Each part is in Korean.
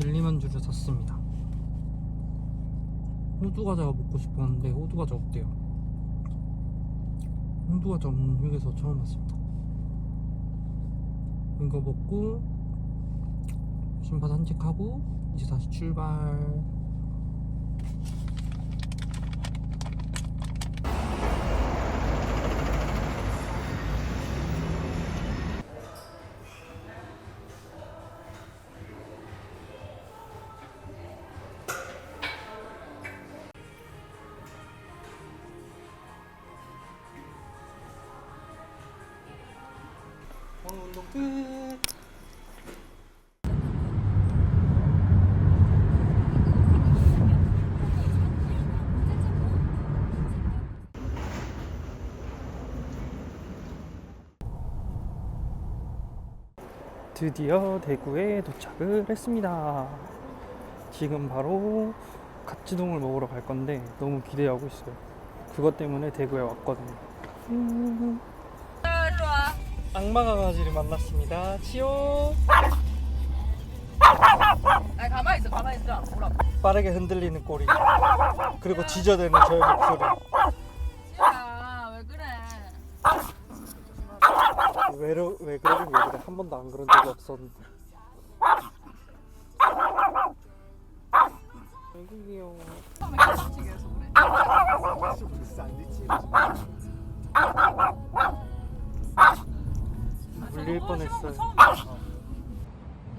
델리만 주를 샀습니다. 호두 과자가 먹고 싶었는데 호두 과자 없대요. 호두 과자 없는 휴게소 처음 왔습니다. 이거 먹고 신바 산책하고 이제 다시 출발 운동 끝 드디어 대구에 도착을 했습니다. 지금 바로 갓지동을 먹으러 갈 건데 너무 기대하고 있어요. 그것 때문에 대구에 왔거든요. 음. 악마 강아지를 만났습니다. 치오. 아니 가만히 있어 가만히 있어 뭐라고 빠르게 흔들리는 꼬리. 그리고 지저대는 저의 목소리. 지아야 왜 그래 왜로 왜 그래? 한 번도 안 그런 적이 없었는데. 아이고 귀여워. 처음에 해서 그래 물릴 뻔했어요.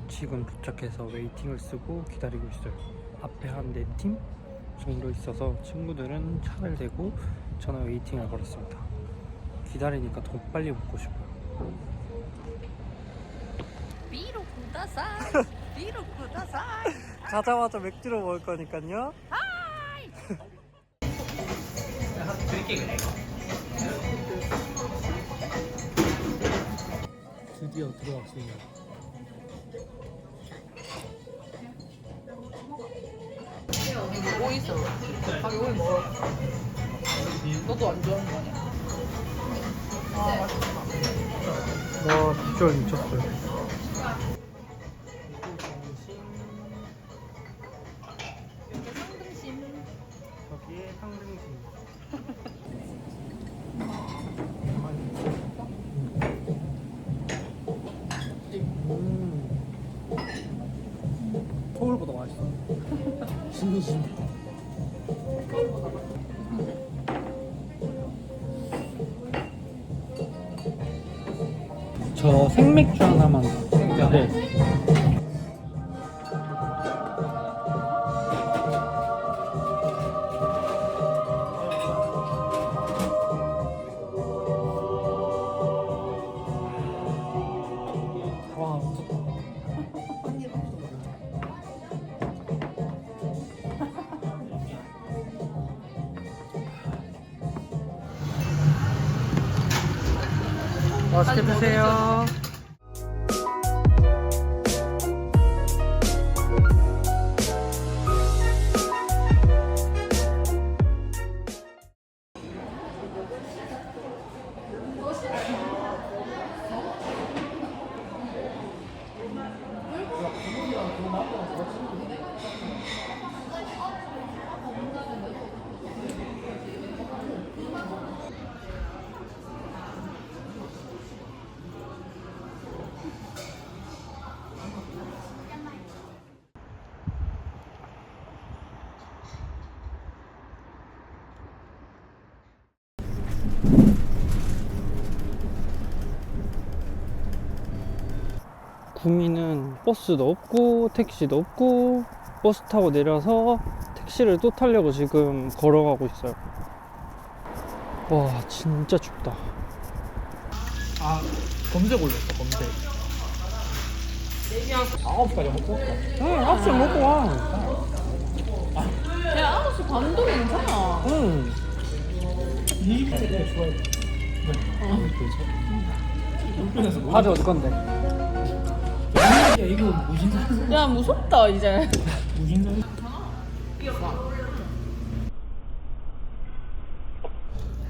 지금 도착해서 웨이팅을 쓰고 기다리고 있어요. 앞에 한 네 팀 정도 있어서 친구들은 차를 대고 저는 웨이팅을 걸었습니다. 기다리니까 더 빨리 먹고 싶어요. 비로 비로 가자마자 맥주로 먹을 거니까요. 드 디어 들어왔습니다. 뭐 있어 아 여기 먹어 너도 안 좋아하는 거 아니야? 아 맛있다 와 비주얼 미쳤어요. 진심. 저 생맥주 하나만. 네. 맛있게 드세요. 구미는 버스도 없고 택시도 없고 버스 타고 내려서 택시를 또 타려고 지금 걸어가고 있어요. 와 진짜 춥다. 아 검색 올렸어 검색. 9시까지 먹고 왔다. 응 9시 먹고 와. 야 9시 반도 괜찮아 응. 바지 어디 건데? 야 이거 무신사 야? 무섭다 이제. 무신사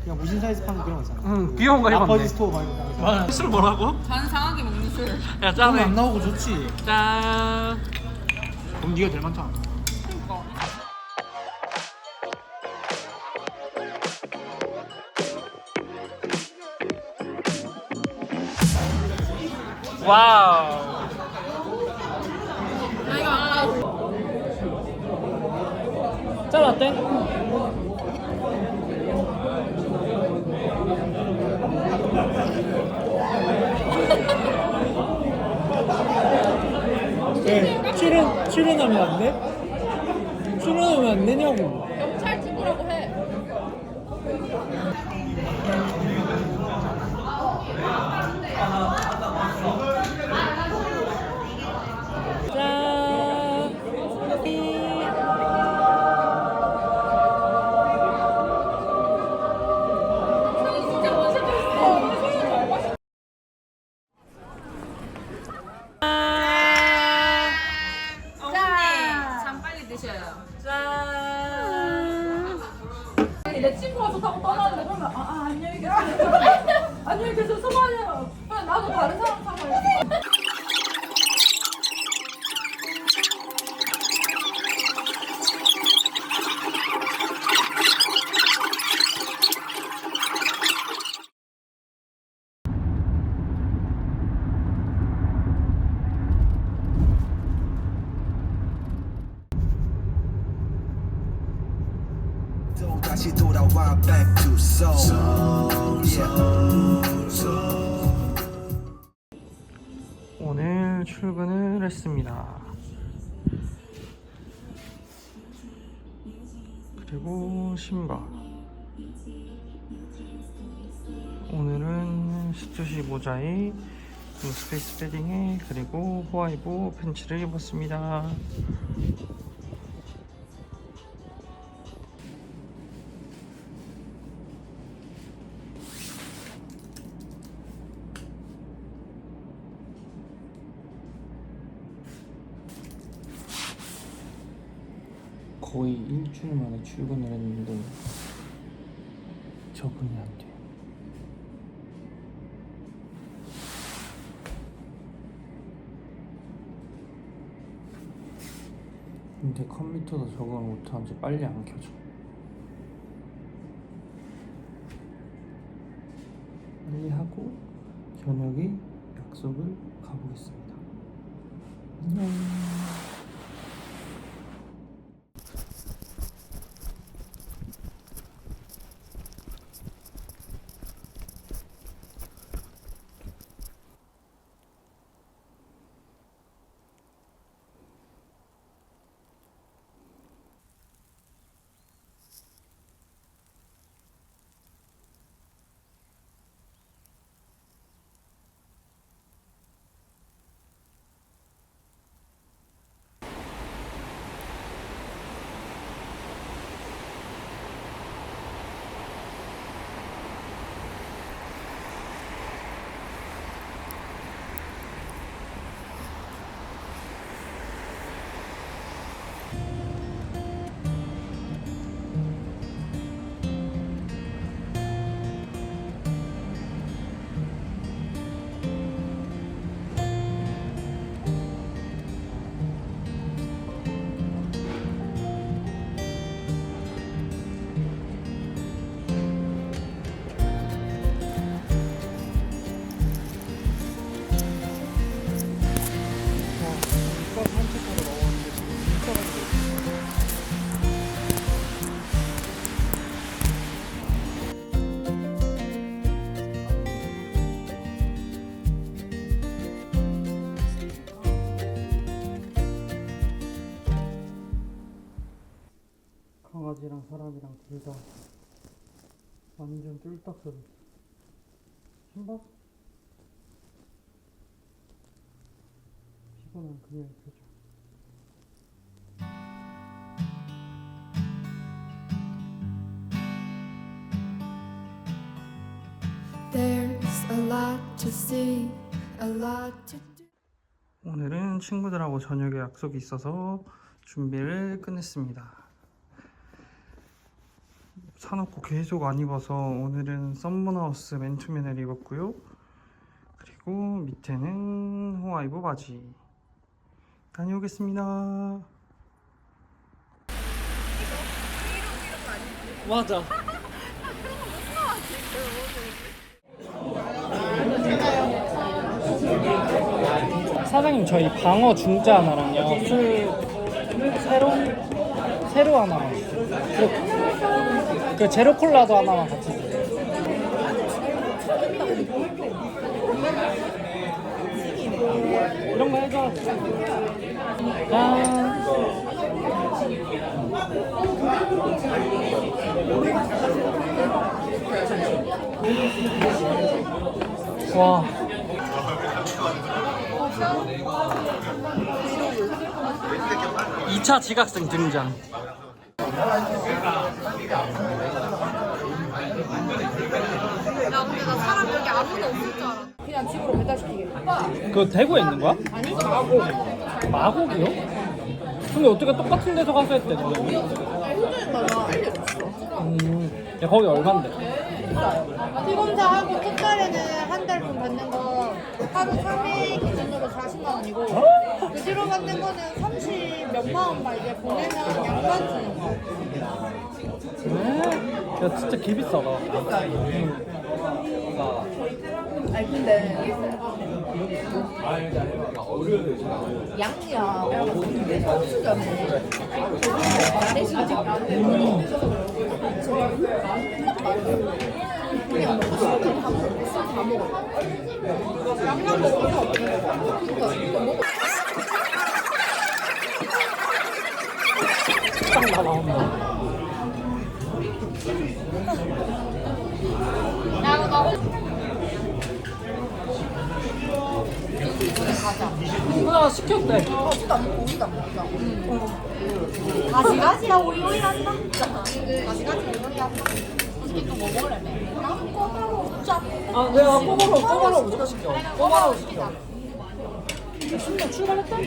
그냥 무신사에서 파는 그런 거 있잖아. 응 귀여운 거 아버지 해봤네 스토어 말고 그냥 술 뭐라고? 관상하게 먹는 술 야 짠안 나오고 좋지. 짠 그럼 네가 제일 많잖아. 그러니까. 와우. 어때? 왜? 출연 출연하면 안 돼? 출연하면 안 되냐고. 친구가 좋다고 떠나는데 그러면 아, 아 안녕히 계세요. 안녕히 계세요. 수고하세요. 그냥 나도 다른 사람 타고 다시 돌아와 back to soul. Yeah. 오늘 출근을 했습니다. 그리고 신발. 오늘은 스투시 모자에 스페이스 패딩에 그리고 호와이보 팬츠를 입었습니다. 거의 일주일 만에 출근을 했는데 적응이 안 돼요. 근데 컴퓨터도 적응을 못하는지 빨리 안 켜져. 빨리 하고 저녁에 약속을 가보겠습니다. 안녕. 완전 쫄딱 소리. 신발? 피곤한 그녀의 표정. There's a lot to see, a lot to do. 오늘은 친구들하고 저녁에 약속이 있어서 준비를 끝냈습니다. 사놓고 계속 안 입어서 오늘은 썸머나우스 맨투맨을 입었고요. 그리고 밑에는 호와이브 바지. 다녀오겠습니다. 맞아. 사장님 저희 방어 중짜 하나랑요 술 새로 새로 하나만 주세요. 그, 그 제로 콜라도 하나만 같이 주세요. 이런 거 해줘. 짠. 와. 이차 지각생 등장. 야 근데 나 사람 여기 아무도 없을 줄 알았어. 그냥 집으로 배달시키게. 그 대구에 있는 거야? 아니 마고. 마곡이요? 근데 어떻게 똑같은 데서 가서 했대? 호주인가 알려줬어. 음, 야, 거기 얼만데? 피검사 하고 첫달에는 한 달 돈 받는 거 하루 3회 기준으로 40만 원이고 그 뒤로 받는 거는 30 몇만 원만 이제 보내면 양반 주는 거. 에? 야 진짜 개 비싸다. 아니 근데 양이야 소수점에 대신지 그냥 먹고 싶은 다 먹고 싶은 다 먹어 양념 없네 그거 이거 먹어 딱 나온다. 누나 시켰대. 우리도 안 먹고 안 먹자 가지가지야 오이 오이 한다. 가지가지 오이 한다. 뭐아 내가 꼬바로 꼬바로 무조건 시켜. 꼬바로 시켜. 신나 출발했다?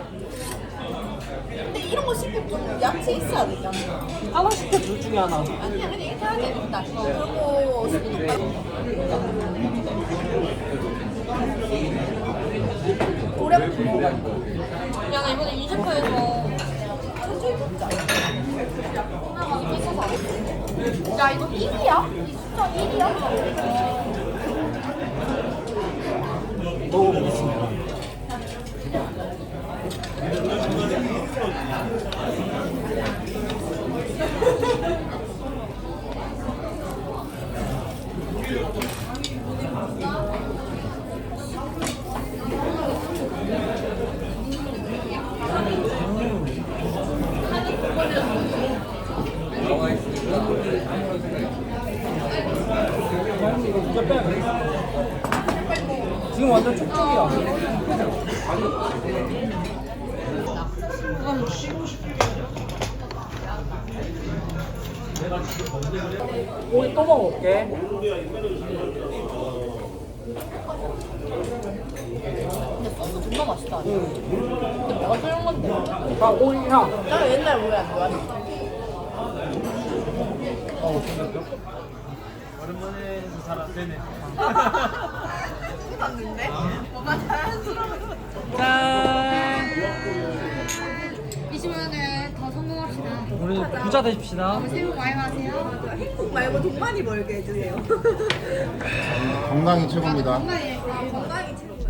근데 이런 거 시킬 좀 야채 있어야 되잖아. 하나 시켜 둘 중에 하나. 아니야 그냥 이렇게 해야 되겠다. 그리고 스프도 고량주 먹어가지고. 야나 이번에 인스타에서 천천히 먹자. 야 이거 1이야? 진짜 1이야? 먹어보겠습니다. 이거 진짜 빼야 돼. 지금 완전 촉촉이야. 오이 또 먹어볼게. 근데 소스 존나 맛있다 근데 내가 쓰는 건데 아, 오이 향. 나 옛날 오이 안 좋아했어 오랜만에 해서 잘 되네. 봤는데? 뭔가 자연스러워 짠. 20만 원에 더 성공합시다. 우리 부자 되십시다. 새해 복 많이 받으세요. 행복 말고 돈 많이 벌게 해주세요 건강이 최고입니다. 건강히 건강이 최고야